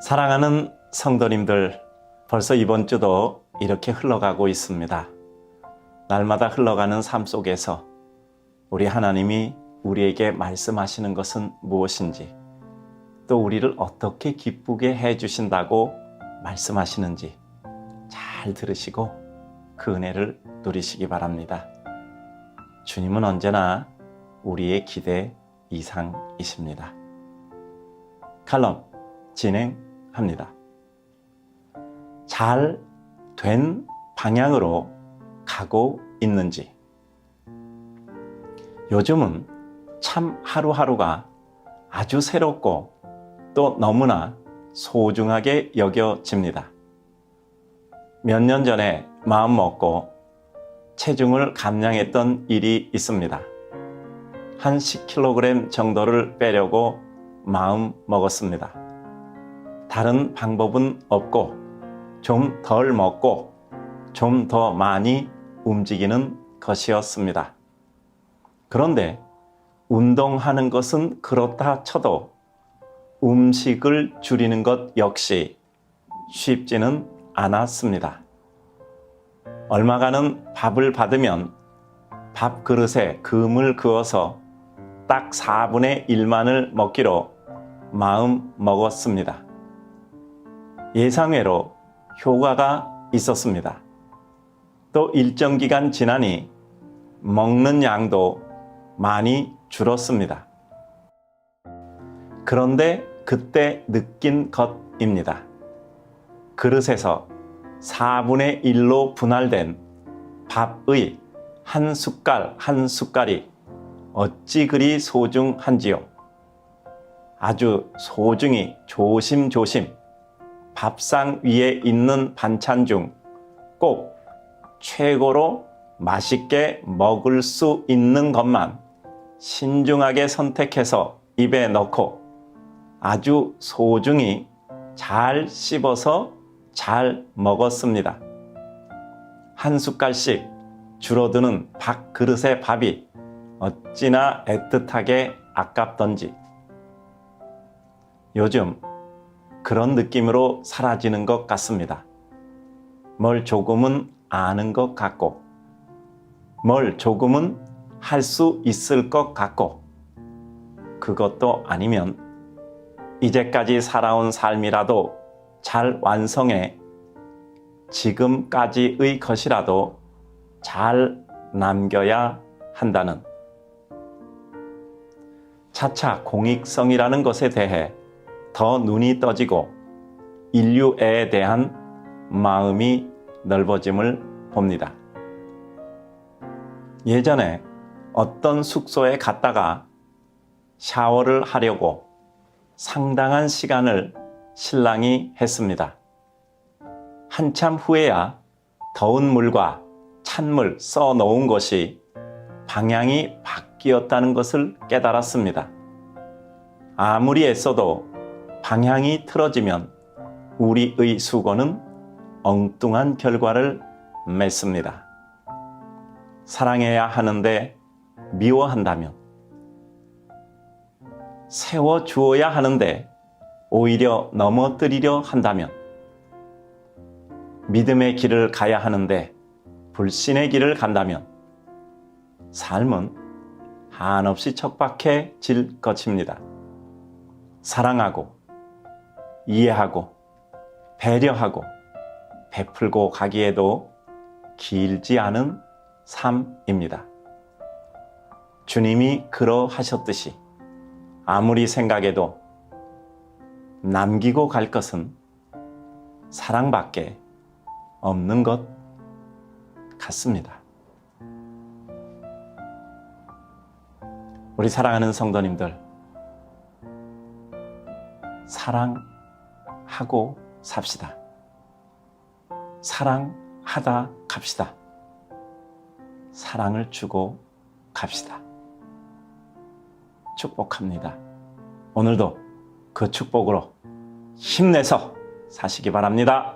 사랑하는 성도님들, 벌써 이번 주도 이렇게 흘러가고 있습니다. 날마다 흘러가는 삶 속에서 우리 하나님이 우리에게 말씀하시는 것은 무엇인지, 또 우리를 어떻게 기쁘게 해 주신다고 말씀하시는지 잘 들으시고 그 은혜를 누리시기 바랍니다. 주님은 언제나 우리의 기대 이상이십니다. 칼럼 진행 합니다. 잘 된 방향으로 가고 있는지. 요즘은 참 하루하루가 아주 새롭고 또 너무나 소중하게 여겨집니다. 몇 년 전에 마음 먹고 체중을 감량했던 일이 있습니다. 한 10kg 정도를 빼려고 마음 먹었습니다. 다른 방법은 없고 좀 덜 먹고 좀 더 많이 움직이는 것이었습니다. 그런데 운동하는 것은 그렇다 쳐도 음식을 줄이는 것 역시 쉽지는 않았습니다. 얼마간은 밥을 받으면 밥 그릇에 금을 그어서 딱 4분의 1만을 먹기로 마음 먹었습니다. 예상외로 효과가 있었습니다. 또 일정 기간 지나니 먹는 양도 많이 줄었습니다. 그런데 그때 느낀 것입니다. 그릇에서 4분의 1로 분할된 밥의 한 숟갈 한 숟갈이 어찌 그리 소중한지요. 아주 소중히 조심조심 밥상 위에 있는 반찬 중 꼭 최고로 맛있게 먹을 수 있는 것만 신중하게 선택해서 입에 넣고 아주 소중히 잘 씹어서 잘 먹었습니다. 한 숟갈씩 줄어드는 밥 그릇의 밥이 어찌나 애틋하게 아깝던지. 요즘 그런 느낌으로 사라지는 것 같습니다. 뭘 조금은 아는 것 같고, 뭘 조금은 할 수 있을 것 같고, 그것도 아니면 이제까지 살아온 삶이라도 잘 완성해 지금까지의 것이라도 잘 남겨야 한다는 차차 공익성이라는 것에 대해 더 눈이 떠지고 인류애에 대한 마음이 넓어짐을 봅니다. 예전에 어떤 숙소에 갔다가 샤워를 하려고 상당한 시간을 신랑이 했습니다. 한참 후에야 더운 물과 찬물 써 놓은 것이 방향이 바뀌었다는 것을 깨달았습니다. 아무리 애써도 방향이 틀어지면 우리의 수고는 엉뚱한 결과를 맺습니다. 사랑해야 하는데 미워한다면, 세워 주어야 하는데 오히려 넘어뜨리려 한다면, 믿음의 길을 가야 하는데 불신의 길을 간다면, 삶은 한없이 척박해질 것입니다. 사랑하고, 이해하고, 배려하고, 베풀고 가기에도 길지 않은 삶입니다. 주님이 그러하셨듯이 아무리 생각해도 남기고 갈 것은 사랑밖에 없는 것 같습니다. 우리 사랑하는 성도님들, 사랑하고 삽시다. 사랑하다 갑시다. 사랑을 주고 갑시다. 축복합니다. 오늘도 그 축복으로 힘내서 사시기 바랍니다.